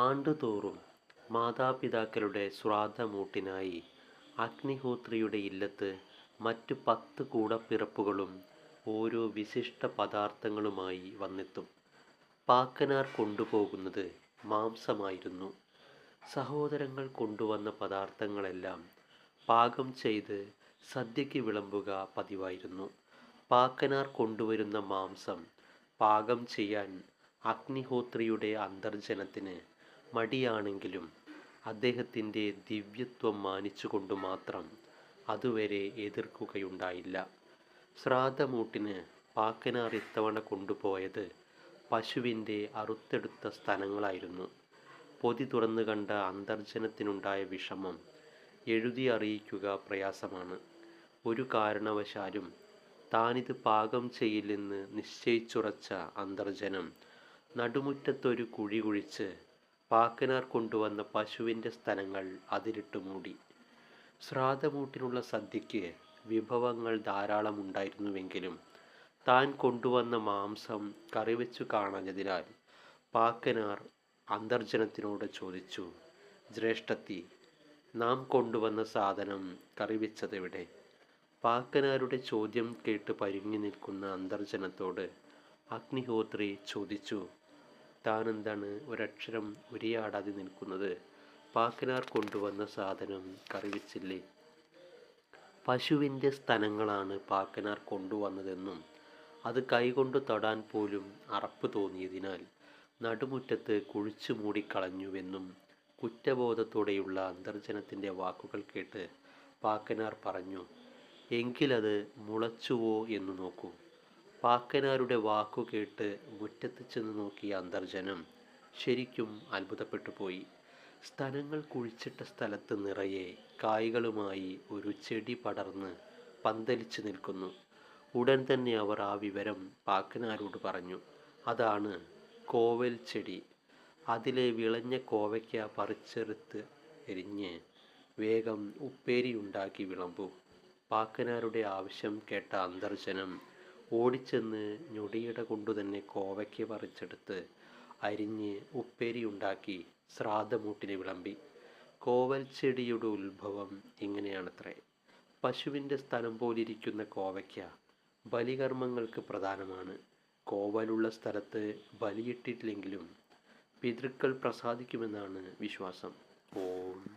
ആണ്ടുതോറും മാതാപിതാക്കളുടെ ശ്രാദ്ധമൂട്ടിനായി അഗ്നിഹോത്രിയുടെ ഇല്ലത്ത് മറ്റു പത്ത് കൂടപ്പിറപ്പുകളും ഓരോ വിശിഷ്ട പദാർത്ഥങ്ങളുമായി വന്നെത്തും. പാക്കനാർ കൊണ്ടുപോകുന്നത് മാംസമായിരുന്നു. സഹോദരങ്ങൾ കൊണ്ടുവന്ന പദാർത്ഥങ്ങളെല്ലാം പാകം ചെയ്ത് സദ്യയ്ക്ക് വിളമ്പുക പതിവായിരുന്നു. പാക്കനാർ കൊണ്ടുവരുന്ന മാംസം പാകം ചെയ്യാൻ അഗ്നിഹോത്രിയുടെ അന്തർജനത്തിന് മടിയാണെങ്കിലും അദ്ദേഹത്തിന്റെ ദിവ്യത്വം മാനിച്ചുകൊണ്ട് മാത്രം അതുവരെ എതിർക്കുകയുണ്ടായില്ല. ശ്രാദ്ധമൂട്ടിന് പാക്കനാർ ഇത്തവണ കൊണ്ടുപോയത് പശുവിന്റെ അറുത്തെടുത്ത സ്ഥലങ്ങളായിരുന്നു പൊതി തുറന്നു കണ്ട അന്തർജനത്തിനുണ്ടായ വിഷമം എഴുതി അറിയിക്കുക പ്രയാസമാണ്. ഒരു കാരണവശാലും താനിത് പാകം ചെയ്യില്ലെന്ന് നിശ്ചയിച്ചുറച്ച അന്തർജനം നടുമുറ്റത്തൊരു കുഴി കുഴിച്ച് പാക്കനാർ കൊണ്ടുവന്ന പശുവിന്റെ സ്തനങ്ങൾ അതിരിട്ട് മൂടി. ശ്രാദ്ധമൂട്ടിനുള്ള സദ്യയ്ക്ക് വിഭവങ്ങൾ ധാരാളം ഉണ്ടായിരുന്നുവെങ്കിലും താൻ കൊണ്ടുവന്ന മാംസം കറിവെച്ചു കാണാഞ്ഞതിനാൽ പാക്കനാർ അന്തർജനത്തിനോട് ചോദിച്ചു: "ജ്യേഷ്ഠത്തി, നാം കൊണ്ടുവന്ന സാധനം കറിവെച്ചതെവിടെ? " പാക്കനാരുടെ ചോദ്യം കേട്ട് പരുങ്ങി നിൽക്കുന്ന അന്തർജനത്തോട് അഗ്നിഹോത്രി ചോദിച്ചു: "താനെന്താണ് ഒരക്ഷരം ഉരിയാടാതെ നിൽക്കുന്നത്? പാക്കനാർ കൊണ്ടുവന്ന സാധനം കറിവെച്ചില്ലേ? പശുവിന്റെ സ്ഥലങ്ങളാണ് പാക്കനാർ കൊണ്ടുവന്നതെന്നും അത് കൈകൊണ്ട് തൊടാൻ പോലും അറപ്പ് തോന്നിയതിനാൽ നടുമുറ്റത്ത് കുഴിച്ചു മൂടിക്കളഞ്ഞുവെന്നും കുറ്റബോധത്തോടെയുള്ള അന്തർജനത്തിന്റെ വാക്കുകൾ കേട്ട് പാക്കനാർ പറഞ്ഞു: "എങ്കിലത് മുളച്ചുവോ എന്ന് നോക്കൂ. " പാക്കനാരുടെ വാക്കു കേട്ട് മുറ്റത്ത് ചെന്ന് നോക്കിയ അന്തർജനം ശരിക്കും അത്ഭുതപ്പെട്ടു പോയി സ്ഥലങ്ങൾ കുഴിച്ചിട്ട സ്ഥലത്ത് നിറയെ കായ്കളുമായി ഒരു ചെടി പടർന്ന് പന്തലിച്ച് നിൽക്കുന്നു. ഉടൻ തന്നെ അവർ ആ വിവരം പാക്കനാരോട് പറഞ്ഞു. "അതാണ് കോവൽ ചെടി അതിലെ വിളഞ്ഞ കോവയ്ക്ക പറിച്ചെടുത്ത് എരിഞ്ഞ് വേഗം ഉപ്പേരിയുണ്ടാക്കി വിളമ്പൂ. " പാക്കനാരുടെ ആവശ്യം കേട്ട അന്തർജനം ഓടിച്ചെന്ന് ഞൊടിയിട കൊണ്ടുതന്നെ കോവയ്ക്ക് പറിച്ചെടുത്ത് അരിഞ്ഞ് ഉപ്പേരിയുണ്ടാക്കി ശ്രാദ്ധമൂട്ടിന് വിളമ്പി. കോവൽ ചെടിയുടെ ഉത്ഭവം ഇങ്ങനെയാണത്രേ. പശുവിന്റെ സ്ഥലം പോലിരിക്കുന്ന കോവയ്ക്ക ബലികർമ്മങ്ങൾക്ക് പ്രധാനമാണ്. കോവലുള്ള സ്ഥലത്ത് ബലിയിട്ടിട്ടില്ലെങ്കിലും പിതൃക്കൾ പ്രസാദിക്കുമെന്നാണ് വിശ്വാസം. ഓം